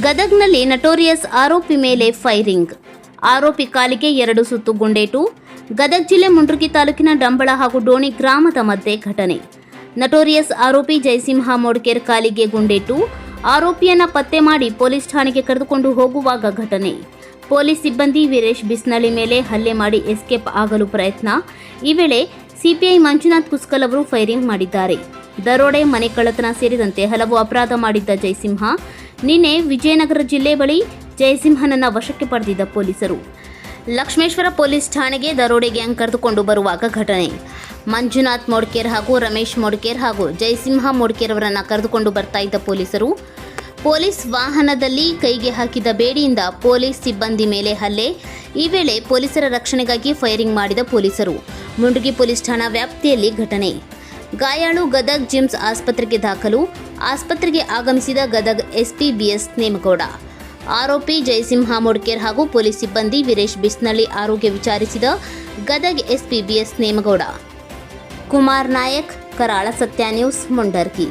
ಗದಗ್ನಲ್ಲಿ ನಟೋರಿಯಸ್ ಆರೋಪಿ ಮೇಲೆ ಫೈರಿಂಗ್ ಆರೋಪಿ ಕಾಲಿಗೆ ಎರಡು ಸುತ್ತು ಗುಂಡೇಟು. ಗದಗ್ ಜಿಲ್ಲೆ ಮುಂಡ್ರಗಿ ತಾಲೂಕಿನ ಡಂಬಳ ಹಾಗೂ ಡೋಣಿ ಗ್ರಾಮದ ಮಧ್ಯೆ ಘಟನೆ. ನಟೋರಿಯಸ್ ಆರೋಪಿ ಜಯಸಿಂಹ ಮೋಡ್ಕೇರ್ ಕಾಲಿಗೆ ಗುಂಡೇಟು. ಆರೋಪಿಯನ್ನ ಪತ್ತೆ ಮಾಡಿ ಪೊಲೀಸ್ ಠಾಣೆಗೆ ಕರೆದುಕೊಂಡು ಹೋಗುವಾಗ ಘಟನೆ. ಪೊಲೀಸ್ ಸಿಬ್ಬಂದಿ ವೀರೇಶ್ ಬಿಸ್ನಳ್ಳಿ ಮೇಲೆ ಹಲ್ಲೆ ಮಾಡಿ ಎಸ್ಕೇಪ್ ಆಗಲು ಪ್ರಯತ್ನ. ಈ ವೇಳೆ ಸಿಪಿಐ ಮಂಜುನಾಥ್ ಕುಸ್ಕಲ್ ಅವರು ಫೈರಿಂಗ್ ಮಾಡಿದ್ದಾರೆ. ದರೋಡೆ, ಮನೆ ಕಳ್ಳತನ ಸೇರಿದಂತೆ ಹಲವು ಅಪರಾಧ ಮಾಡಿದ್ದ ಜಯಸಿಂಹ ನಿನ್ನೆ ವಿಜಯನಗರ ಜಿಲ್ಲೆ ಬಳಿ ಜಯಸಿಂಹನನ್ನ ವಶಕ್ಕೆ ಪಡೆದಿದ್ದ ಪೊಲೀಸರು. ಲಕ್ಷ್ಮೇಶ್ವರ ಪೊಲೀಸ್ ಠಾಣೆಗೆ ದರೋಡೆ ಗ್ಯಾಂಗ್ ಕರೆದುಕೊಂಡು ಬರುವಾಗ ಘಟನೆ. ಮಂಜುನಾಥ್ ಮೋಡ್ಕೇರ್ ಹಾಗೂ ರಮೇಶ್ ಮೋಡ್ಕೇರ್ ಹಾಗೂ ಜಯಸಿಂಹ ಮೋಡ್ಕೇರ್ ಅವರನ್ನು ಕರೆದುಕೊಂಡು ಬರ್ತಾ ಇದ್ದ ಪೊಲೀಸರು, ಪೊಲೀಸ್ ವಾಹನದಲ್ಲಿ ಕೈಗೆ ಹಾಕಿದ ಬೇಡಿಯಿಂದ ಪೊಲೀಸ್ ಸಿಬ್ಬಂದಿ ಮೇಲೆ ಹಲ್ಲೆ. ಈ ವೇಳೆ ಪೊಲೀಸರ ರಕ್ಷಣೆಗಾಗಿ ಫೈರಿಂಗ್ ಮಾಡಿದ ಪೊಲೀಸರು. ಮುಂಡುಗಿ ಪೊಲೀಸ್ ಠಾಣಾ ವ್ಯಾಪ್ತಿಯಲ್ಲಿ ಘಟನೆ. ಗಾಯಾಳು ಗದಗ್ ಜಿಮ್ಸ್ ಆಸ್ಪತ್ರೆಗೆ ದಾಖಲು, ಆಸ್ಪತ್ರೆಗೆ ಆಗಮಿಸಿದ ಗದಗ್ ಎಸ್ಪಿ ಬಿಎಸ್ ನೇಮಗೌಡ. ಆರೋಪಿ ಜಯಸಿಂಹ ಮೊಡ್ಕೇರ್ ಹಾಗೂ ಪೊಲೀಸ್ ಸಿಬ್ಬಂದಿ ವೀರೇಶ್ ಬಿಸ್ನಳ್ಳಿ ಆರೋಗ್ಯ ವಿಚಾರಿಸಿದ Gadag SP B S Nemagouda. Kumar Nayak, Karala Satya news, Mundargi.